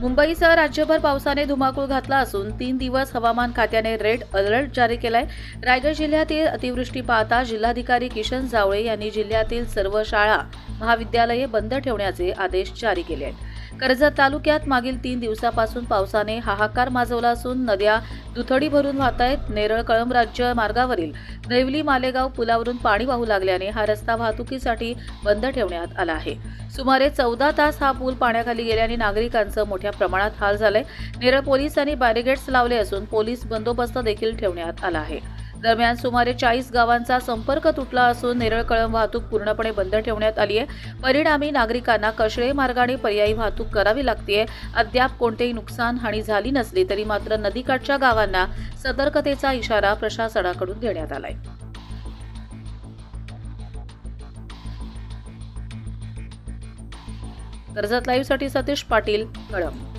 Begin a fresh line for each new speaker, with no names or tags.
मुंबईसह राज्यभर पावसाने धुमाकूळ घातला असून तीन दिवस हवामान खात्याने रेड अलर्ट जारी केलाय. रायगड जिल्ह्यातील अतिवृष्टी पाहता जिल्हाधिकारी किशन जावळे यांनी जिल्ह्यातील सर्व शाळा महाविद्यालये बंद ठेवण्याचे आदेश जारी केले आहेत. कर्जत तालुक्यात मागील तीन दिवसापासून पावसाने हाहाकार माजवला असून नद्या दुथडी भरून वाहत आहेत नेरळ कळंब राज्य मार्गावरील नैवली मालेगाव पुलावरून पाणी वाहू लागल्याने हा रस्ता वाहतुकीसाठी बंद ठेवण्यात आला आहे. सुमारे चौदा तास हा पूल पाण्याखाली गेल्याने नागरिकांचं मोठ्या प्रमाणात हाल झालंय. नेरळ पोलिसांनी बॅरिगेड्स लावले असून पोलीस बंदोबस्त देखील ठेवण्यात आला आहे. दरम्यान सुमारे चाळीस गावांचा संपर्क तुटला असून नेरळ कळंब वाहतूक पूर्णपणे बंद ठेवण्यात आली आहे. परिणामी नागरिकांना कशळे मार्गाने पर्यायी वाहतूक करावी लागते अद्याप कोणतेही नुकसान हानी झाली नसली तरी मात्र नदीकाठच्या गावांना सतर्कतेचा इशारा प्रशासनाकडून देण्यात आलाय. कर्जत लाईव्हसाठी सतीश पाटील कळंब.